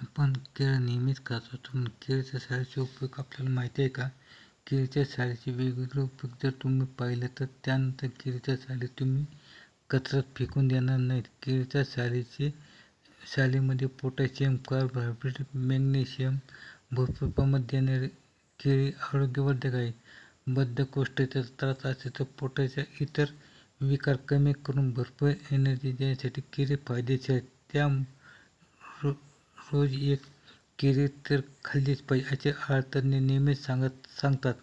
आपण केळ नेहमीच खात असतो. पण केळीच्या सालीचे उपयोग आपल्याला माहिती आहे का? केळीच्या सालीचे वेगवेगळे उपयोग जर तुम्ही पाहिले तर त्यानंतर केळीच्या साली तुम्ही कचऱ्यात फेकून देणार नाहीत. केळीच्या सालीचे सालीमध्ये पोटॅशियम कार्बोहायड्रेट मॅग्नेशियम भरपूर प्रमाणात देणारे केळी आरोग्यवर्धक आहे. बद्धकोष्ठतेचा त्रास असेल तर पोटाच्या इतर विकार कमी करून भरपूर एनर्जी देण्यासाठी केळी फायदेशीर आहेत. त्या रोज एक केळी तर खाल्लीच पाहिजे असे आहारतज्ञ नेहमीच सांगत सांगतात.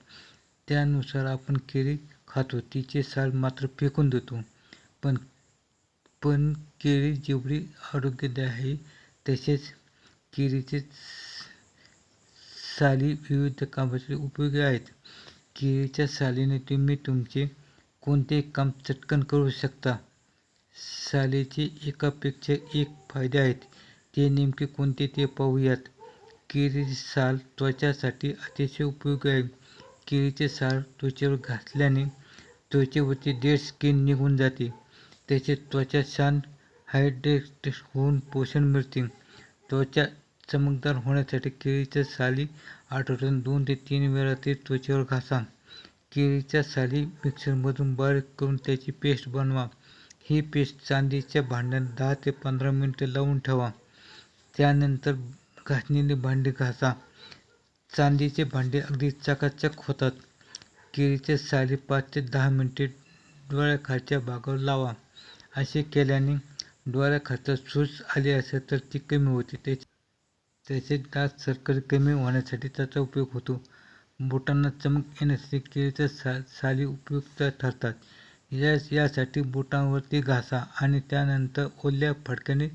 त्यानुसार आपण केळी खातो तिचे साल मात्र फेकून देतो. पण पण केळी जेवढी आरोग्यदायी आहे तसेच केळीचे साली विविध कामासाठी उपयोगी आहेत. केळीच्या सालीने तुम्ही तुमचे कोणतेही काम चटकन करू शकता. सालीचे एकापेक्षा एक फायदे आहेत. ते नेमके कोणते ते पाहूयात. केळीचे साल त्वचासाठी अतिशय उपयोगी आहे. केळीचे साल त्वचेवर घासल्याने त्वचेवरची डेड स्किन निघून जाते. त्याचे त्वचा छान हायड्रेट होऊन पोषण मिळते. त्वचा चमकदार होण्यासाठी केळीच्या साली आठवड्यातून दोन ते तीन वेळा ते त्वचेवर घासा. केळीच्या साली मिक्सरमधून बारीक करून त्याची पेस्ट बनवा. ही पेस्ट चांदीच्या भांड्यात दहा ते पंधरा मिनटं लावून ठेवा. त्यानंतर घासणीने भांडी घासा. चांदीचे भांडे अगदी चकाचक होतात. केळीचे साली पाच ते दहा मिनिटे डोळ्याखालच्या भागावर लावा. असे केल्याने डोळ्याखालचा सूज आली असेल तर ती कमी होते. त्याचे त्याचे डार्क सर्कल कमी होण्यासाठी त्याचा उपयोग होतो. बोटांना चमक येण्यासाठी केळीच्या सा साली उपयुक्त ठरतात. या यासाठी बोटांवरती घासा आणि त्यानंतर ओल्या फडक्याने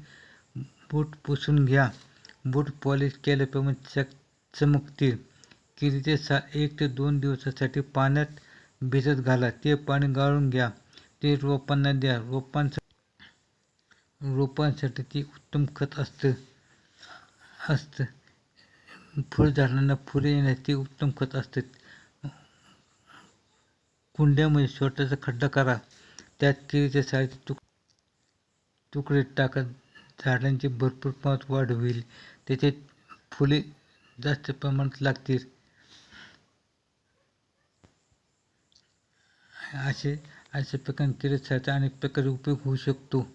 बूट पुसून घ्या. बूट पॉलिश केल्याप्रमाणे चक चमकतील. किरीचे सा एक ते दोन दिवसासाठी पाण्यात भिजत घाला. ते पाणी गाळून घ्या. ते रोपांना द्या. रोपांसाठी रोपांसाठी ते उत्तम खत असतं असतं. फळझाडांना फुले येण्यासाठी उत्तम खत असते. कुंड्यामध्ये छोटासा खड्डा करा. त्यात किरीच्या सालीचे तुक तुकडे टाका. झाडांची भरपूर प्रमाणात वाढ होईल. त्याचे फुले जास्त प्रमाणात लागतील. असे अशा प्रकारे केळी सालीचा अनेक प्रकारे उपयोग होऊ शकतो.